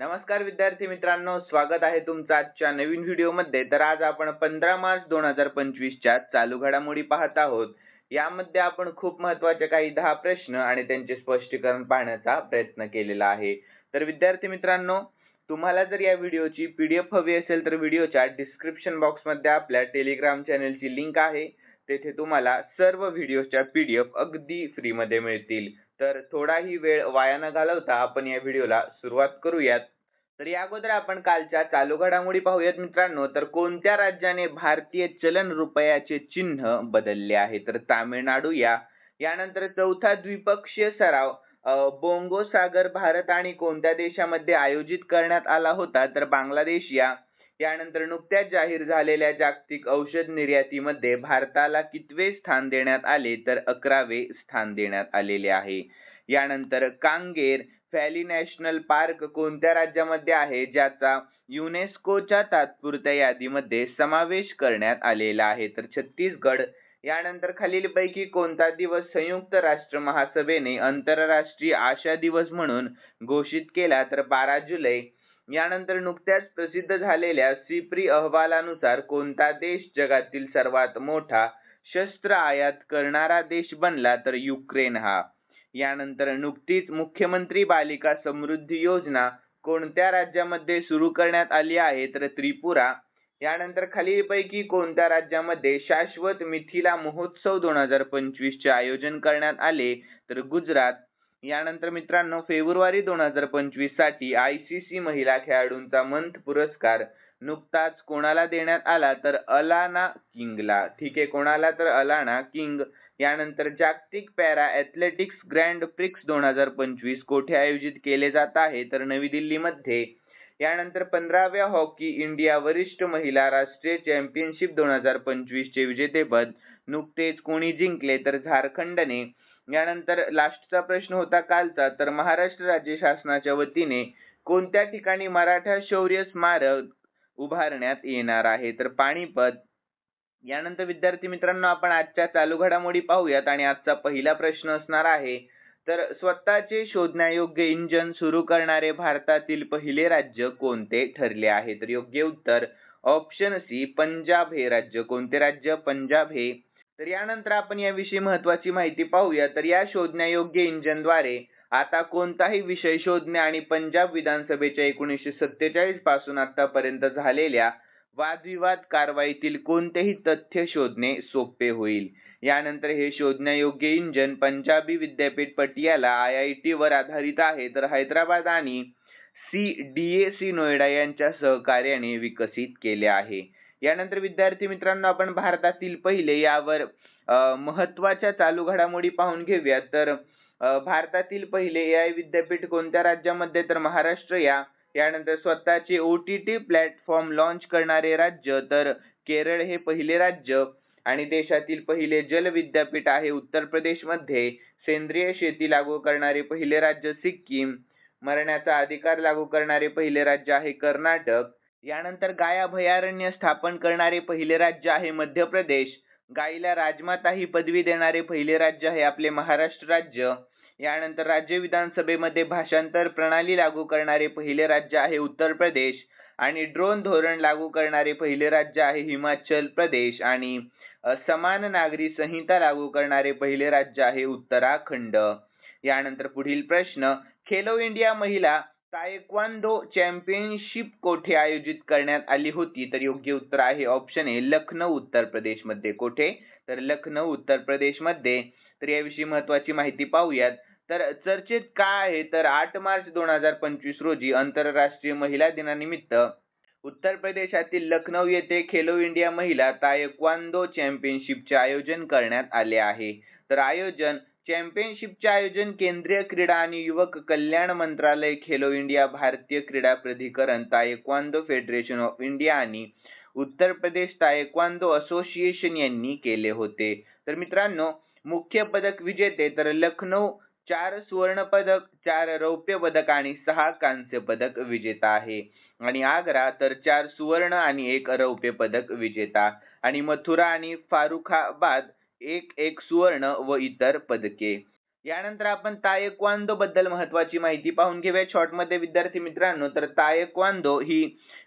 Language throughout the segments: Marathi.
नमस्कार विद्यार्थी मित्रांनो स्वागत आहे तुमचं आजच्या नवीन व्हिडिओमध्ये. तर आज आपण पंधरा मार्च दोन हजार पंचवीसच्या चालू घडामोडी पाहत आहोत. यामध्ये आपण खूप महत्त्वाचे काही दहा प्रश्न आणि त्यांचे स्पष्टीकरण पाहण्याचा प्रयत्न केलेला आहे. तर विद्यार्थी मित्रांनो तुम्हाला जर या व्हिडिओची पी डी एफ हवी असेल तर व्हिडिओच्या डिस्क्रिप्शन बॉक्समध्ये आपल्या टेलिग्राम चॅनेलची लिंक आहे. तेथे तुम्हाला सर्व व्हिडिओच्या पीडीएफ अगदी फ्रीमध्ये मिळतील. तर थोडाही वेळ वाया न घालवता आपण या व्हिडिओला सुरुवात करूयात. तर या अगोदर आपण कालच्या चालू घडामोडी पाहूयात मित्रांनो. तर कोणत्या राज्याने भारतीय चलन रुपयाचे चिन्ह बदलले आहे? तर तामिळनाडू या. यानंतर चौथा द्विपक्षीय सराव बोंगो सागर भारत आणि कोणत्या देशामध्ये आयोजित करण्यात आला होता? तर बांगलादेश या. यानंतर नुकत्याच जाहीर झालेल्या जागतिक औषध निर्यातीमध्ये भारताला कितवे स्थान देण्यात आले तर अकरावे स्थान देण्यात आलेले आहे. यानंतर कांगेर व्हॅली नॅशनल पार्क कोणत्या राज्यामध्ये आहे ज्याचा युनेस्कोच्या तात्पुरत्या यादीमध्ये समावेश करण्यात आलेला आहे? तर छत्तीसगड यानंतर खालीलपैकी कोणता दिवस संयुक्त राष्ट्र महासभेने आंतरराष्ट्रीय आशा दिवस म्हणून घोषित केला? तर बारा जुलै यानंतर नुकत्याच प्रसिद्ध झालेल्या सिप्री अहवालानुसार कोणता देश जगातील सर्वात मोठा शस्त्र आयात करणारा देश बनला तर युक्रेन हा. यानंतर नुकतीच मुख्यमंत्री बालिका समृद्धी योजना कोणत्या राज्यामध्ये सुरू करण्यात आली आहे तर त्रिपुरा. यानंतर खालीलपैकी कोणत्या राज्यामध्ये शाश्वत मिथिला महोत्सव दोन हजार पंचवीस चे आयोजन करण्यात आले तर गुजरात. यानंतर मित्रांनो फेब्रुवारी दोन हजार पंचवीससाठी आय सी सी महिला खेळाडूंचा मंथ पुरस्कार नुकताच कोणाला देण्यात आला तर अलाना किंगला. ठीक आहे कोणाला तर अलाना किंग. यानंतर जागतिक पॅरा ॲथलेटिक्स ग्रँड प्रिक्स दोन हजार पंचवीस कोठे आयोजित केले जात आहे तर नवी दिल्लीमध्ये. यानंतर पंधराव्या हॉकी इंडिया वरिष्ठ महिला राष्ट्रीय चॅम्पियनशिप दोन हजार पंचवीसचे विजेतेपद नुकतेच कोणी जिंकले तर झारखंडने. यानंतर लास्टचा प्रश्न होता कालचा. तर महाराष्ट्र राज्य शासनाच्या वतीने कोणत्या ठिकाणी मराठा शौर्य स्मारक उभारण्यात येणार आहे? तर पाणीपत. यानंतर विद्यार्थी मित्रांनो आपण आजच्या चालू घडामोडी पाहूयात आणि आजचा पहिला प्रश्न असणार आहे. तर स्वतःचे शोधण्यायोग्य इंजन सुरू करणारे भारतातील पहिले राज्य कोणते ठरले आहे? तर योग्य उत्तर ऑप्शन सी पंजाब हे राज्य. कोणते राज्य? पंजाब हे तर यानंतर आपण याविषयी महत्वाची माहिती पाहूया. तर या शोधण्यायोग्य इंजनद्वारे आता कोणताही विषय शोधणे आणि पंजाब विधानसभेच्या एकोणीसशे सत्तेचाळीसपासून आतापर्यंत झालेल्या वादविवाद कारवाईतील कोणतेही तथ्य शोधणे सोपे होईल. यानंतर हे शोधण्यायोग्य इंजन पंजाबी विद्यापीठ पटियाला आय आय टी वर आधारित आहे. तर हैदराबाद आणि C D A C Noida यांच्या सहकार्याने विकसित केले आहे. यानंतर विद्यार्थी मित्रांनो आपण भारतातील पहिले यावर महत्त्वाच्या चालू घडामोडी पाहून घेऊया तर भारतातील पहिले ए आय विद्यापीठ कोणत्या राज्यामध्ये? तर महाराष्ट्र या. यानंतर स्वतःचे O T T platform launch करणारे राज्य तर केरळ हे पहिले राज्य आणि देशातील पहिले जल विद्यापीठ आहे उत्तर प्रदेशमध्ये सेंद्रिय शेती लागू करणारे पहिले राज्य सिक्कीम. मरण्याचा अधिकार लागू करणारे पहिले राज्य आहे कर्नाटक. यानंतर गाय अभयारण्य स्थापन करणारे पहिले राज्य आहे मध्य प्रदेश. गायीला राजमाता ही पदवी देणारे पहिले राज्य आहे आपले महाराष्ट्र राज्य. यानंतर राज्य विधानसभेमध्ये भाषांतर प्रणाली लागू करणारे पहिले राज्य आहे उत्तर प्रदेश आणि ड्रोन धोरण लागू करणारे पहिले राज्य आहे हिमाचल प्रदेश आणि समान नागरी संहिता लागू करणारे पहिले राज्य आहे उत्तराखंड. यानंतर पुढील प्रश्न खेलो इंडिया महिला तायक्वांदो चॅम्पियनशिप कोठे आयोजित करण्यात आली होती? तर योग्य उत्तर आहे ऑप्शन ए लखनौ उत्तर प्रदेशमध्ये कोठे? तर लखनौ उत्तर प्रदेशमध्ये तर याविषयी महत्वाची माहिती पाहूयात. तर चर्चेत काय आहे? तर आठ मार्च दोन हजार पंचवीस रोजी आंतरराष्ट्रीय महिला दिनानिमित्त उत्तर प्रदेशातील लखनौ येथे खेलो इंडिया महिला तायक्वांदो चॅम्पियनशिपचे आयोजन करण्यात आले आहे. तर आयोजन चॅम्पियनशिपचे आयोजन केंद्रीय क्रीडा आणि युवक कल्याण मंत्रालय खेलो इंडिया भारतीय क्रीडा प्राधिकरण तायक्वांदो फेडरेशन ऑफ इंडिया आणि उत्तर प्रदेश तायक्वांदो असोसिएशन यांनी केले होते. तर मित्रांनो मुख्य पदक विजेते तर लखनौ चार सुवर्ण पदक चार रौप्य पदक आणि सहा कांस्य पदक विजेता आहे. आणि आग्रा तर चार सुवर्ण आणि एक रौप्य पदक विजेता. आणि मथुरा आणि फारुखाबाद एक एक सुवर्ण व इतर पदके. यानंतर आपण तायक्वांदो बद्दल महत्वाची माहिती पाहून घेऊया. शॉर्टमध्ये विद्यार्थी मित्रांनो तर तायक्वांदो ही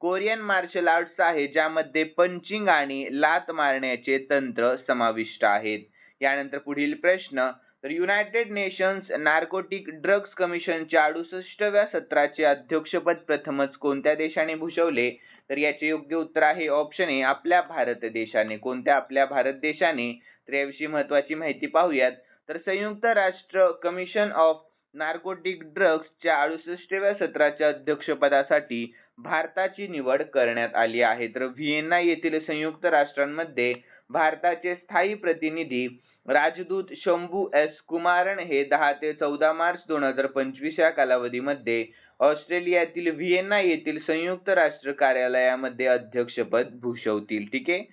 कोरियन मार्शल आर्ट्स आहे ज्यामध्ये पंचिंग आणि लात मारण्याचे तंत्र समाविष्ट आहेत. यानंतर पुढील प्रश्न तर युनायटेड नेशन्स नार्कोटिक ड्रग्स कमिशनच्या अडुसष्टव्या सत्राचे अध्यक्षपद प्रथमच कोणत्या देशाने भूषवले? तर याचे योग्य उत्तर आहे ऑप्शन ए आपल्या भारत देशाने. कोणत्या आपल्या भारत देशाने? तर याविषयी महत्वाची माहिती पाहूयात. तर संयुक्त राष्ट्र कमिशन ऑफ नार्कोटिक ड्रग्सच्या अडुसष्टव्या सत्राच्या अध्यक्षपदासाठी भारताची निवड करण्यात आली आहे. तर व्हिएन्ना येथील संयुक्त राष्ट्रांमध्ये भारताचे स्थायी प्रतिनिधी राजदूत शंभू एस कुमारन हे दहा ते चौदा मार्च दोन हजार पंचवीस या कालावधीमध्ये ऑस्ट्रेलियातील व्हिएन्ना येथील संयुक्त राष्ट्र कार्यालयामध्ये अध्यक्षपद भूषवतील. ठीक आहे?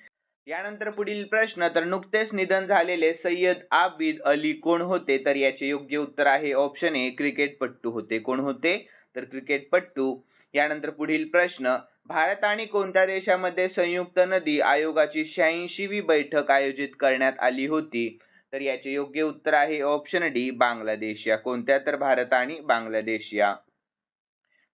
यानंतर पुढील प्रश्न तर नुकतेच निधन झालेले सय्यद आबिद अली कोण होते? तर याचे योग्य उत्तर आहे ऑप्शन ए क्रिकेटपट्टू होते. कोण होते? तर क्रिकेटपट्टू यानंतर पुढील प्रश्न भारत आणि कोणत्या देशामध्ये संयुक्त नदी आयोगाची शहाऐंशीवी बैठक आयोजित करण्यात आली होती? तर याचे योग्य उत्तर आहे ऑप्शन डी बांगलादेश या कोणत्या तर भारत आणि बांगलादेश या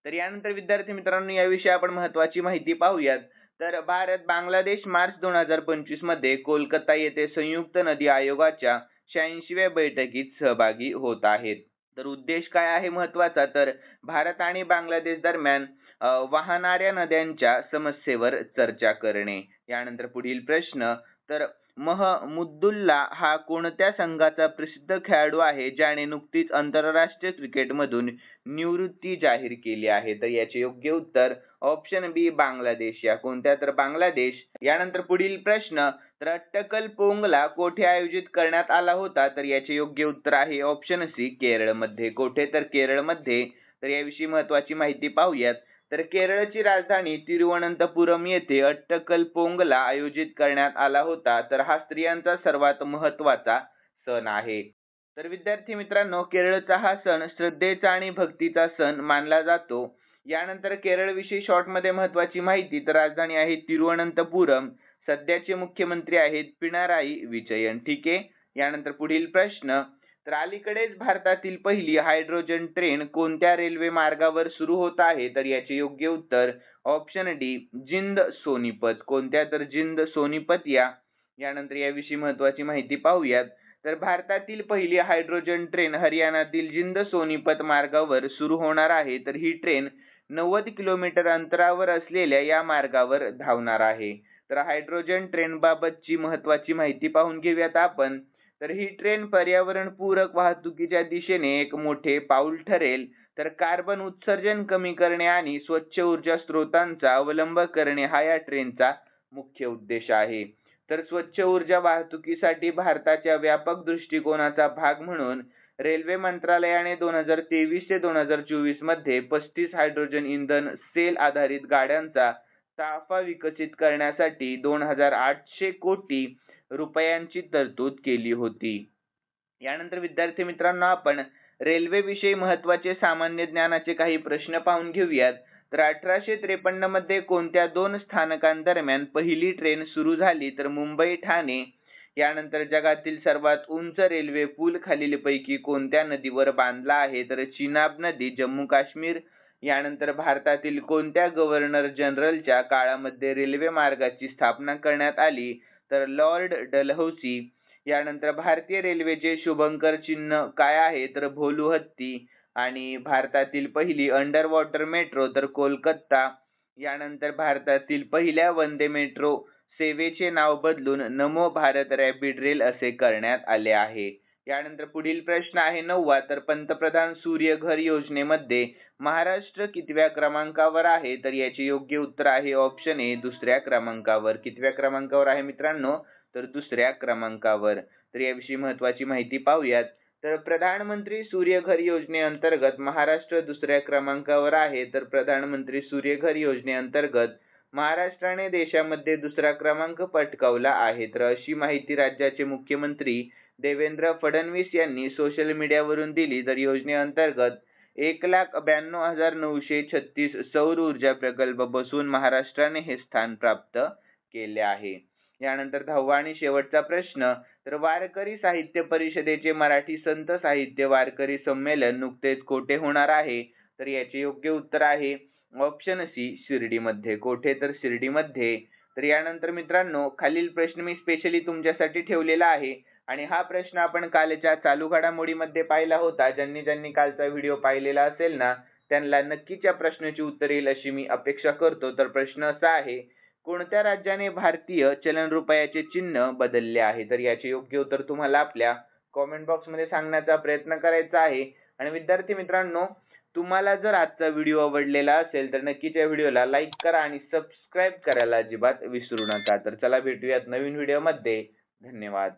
तर यानंतर विद्यार्थी मित्रांनो याविषयी आपण महत्वाची माहिती पाहूयात. तर भारत बांगलादेश मार्च दोन हजार पंचवीसमध्ये कोलकाता येथे संयुक्त नदी आयोगाच्या शहाऐंशीव्या बैठकीत सहभागी होत आहेत. तर उद्देश काय आहे महत्त्वाचा? तर भारत आणि बांगलादेश दरम्यान वाहणाऱ्या नद्यांच्या समस्येवर चर्चा करणे. यानंतर पुढील प्रश्न तर महमुद्दुल्ला हा कोणत्या संघाचा प्रसिद्ध खेळाडू आहे ज्याने नुकतीच आंतरराष्ट्रीय क्रिकेटमधून निवृत्ती जाहीर केली आहे? तर याचे योग्य उत्तर ऑप्शन बी बांगलादेश. या कोणत्या? तर बांगलादेश. यानंतर पुढील प्रश्न तर अट्टकल पोंगला कोठे आयोजित करण्यात आला होता? तर याचे योग्य उत्तर आहे ऑप्शन सी केरळमध्ये. कोठे? तर केरळमध्ये. तर याविषयी महत्वाची माहिती पाहूयात. तर केरळची राजधानी तिरुवनंतपुरम येथे अट्टकल पोंगला आयोजित करण्यात आला होता. तर हा स्त्रियांचा सर्वात महत्त्वाचा सण आहे. तर विद्यार्थी मित्रांनो केरळचा हा सण श्रद्धेचा आणि भक्तीचा सण मानला जातो. यानंतर केरळ विषयी महत्त्वाची महत्वाची माहिती तर राजधानी आहे तिरुवनंतपुरम. सध्याचे मुख्यमंत्री आहेत पिनाराई विजयन. ठीक आहे? यानंतर पुढील प्रश्न. तर अलीकडेच भारतातील पहिली हायड्रोजन ट्रेन कोणत्या रेल्वे मार्गावर सुरू होत आहे? तर याचे योग्य उत्तर ऑप्शन डी जिंद सोनीपत. कोणत्या तर जिंद सोनीपत या? यानंतर याविषयी महत्वाची माहिती पाहूयात. तर भारतातील पहिली हायड्रोजन ट्रेन हरियाणातील जिंद सोनीपत मार्गावर सुरू होणार आहे. तर ही ट्रेन नव्वद किलोमीटर अंतरावर असलेल्या या मार्गावर धावणार आहे. तर हायड्रोजन ट्रेन बाबतची महत्वाची माहिती पाहून घेऊयात आपण. तर ही ट्रेन पर्यावरण पूरक वाहतुकीच्या दिशेने एक मोठे पाऊल ठरेल. तर कार्बन उत्सर्जन कमी करणे आणि स्वच्छ ऊर्जा स्रोतांचा अवलंब करणे हा या ट्रेनचा मुख्य उद्देश आहे. तर स्वच्छ ऊर्जा वाहतुकीसाठी भारताच्या व्यापक दृष्टिकोनाचा भाग म्हणून रेल्वे मंत्रालयाने दोन हजार तेवीस ते दोन हजार चोवीसमध्ये पस्तीस हायड्रोजन इंधन सेल आधारित गाड्यांचा ताफा विकसित करण्यासाठी दोन हजार आठशे कोटी रुपयांची तरतूद केली होती. यानंतर विद्यार्थी मित्रांनो आपण रेल्वे विषयी महत्त्वाचे सामान्य ज्ञानाचे काही प्रश्न पाहून घेऊयात. तर अठराशे त्रेपन्नमध्ये कोणत्या दोन स्थानकांदरम्यान पहिली ट्रेन सुरू झाली? तर मुंबई ठाणे. यानंतर जगातील सर्वात उंच रेल्वे पूल खालीलपैकी कोणत्या नदीवर बांधला आहे? तर चिनाब नदी जम्मू काश्मीर यानंतर भारतातील कोणत्या गव्हर्नर जनरलच्या काळामध्ये रेल्वे मार्गाची स्थापना करण्यात आली? तर लॉर्ड डलहौसी यानंतर भारतीय रेल्वेचे शुभंकर चिन्ह काय आहे? तर भोलू हत्ती आणि भारतातील पहिली अंडर वॉटर मेट्रो तर कोलकाता. यानंतर भारतातील पहिल्या वंदे मेट्रो सेवेचे नाव बदलून नमो भारत रॅपिड रेल असे करण्यात आले आहे. यानंतर पुढील प्रश्न आहे नववा. तर पंतप्रधान सूर्य घर योजनेमध्ये महाराष्ट्र कितव्या क्रमांकावर आहे? तर याचे योग्य उत्तर आहे ऑप्शन ए दुसऱ्या क्रमांकावर. कितव्या क्रमांकावर आहे मित्रांनो? तर दुसऱ्या क्रमांकावर. तर याविषयी महत्वाची माहिती पाहूयात. तर प्रधानमंत्री सूर्यघर योजनेअंतर्गत महाराष्ट्र दुसऱ्या क्रमांकावर आहे. तर प्रधानमंत्री सूर्यघर योजनेअंतर्गत महाराष्ट्राने देशामध्ये दुसरा क्रमांक पटकावला आहे. तर अशी माहिती राज्याचे मुख्यमंत्री देवेंद्र फडणवीस यांनी सोशल मीडियावरून दिली तर योजनेअंतर्गत एक लाख ब्याण्णव हजार नऊशे छत्तीस सौर ऊर्जा प्रकल्प बसून महाराष्ट्राने हे स्थान प्राप्त केले आहे. यानंतर दहावा आणि शेवटचा प्रश्न तर वारकरी साहित्य परिषदेचे मराठी संत साहित्य वारकरी संमेलन नुकतेच कोठे होणार आहे? तर याचे योग्य उत्तर आहे ऑप्शन सी शिर्डीमध्ये. कोठे? तर शिर्डीमध्ये. तर यानंतर मित्रांनो खालील प्रश्न मी स्पेशली तुमच्यासाठी ठेवलेला आहे. आणि हा प्रश्न आपण कालच्या चालू घडामोडीमध्ये पाहिला होता. ज्यांनी ज्यांनी कालचा व्हिडिओ पाहिलेला असेल ना त्यांना नक्कीच या प्रश्नाची उत्तर येईल अशी मी अपेक्षा करतो. तर प्रश्न असा आहे कोणत्या राज्याने भारतीय चलन रुपयाचे चिन्ह बदलले आहे? तर याचे योग्य उत्तर तुम्हाला आपल्या कॉमेंट बॉक्समध्ये सांगण्याचा प्रयत्न करायचा आहे. आणि विद्यार्थी मित्रांनो तुम्हाला जर आजचा व्हिडिओ आवडलेला असेल तर नक्कीच या व्हिडिओला लाईक करा आणि सबस्क्राईब करायला अजिबात विसरू नका. तर चला भेटूयात नवीन व्हिडिओमध्ये. धन्यवाद.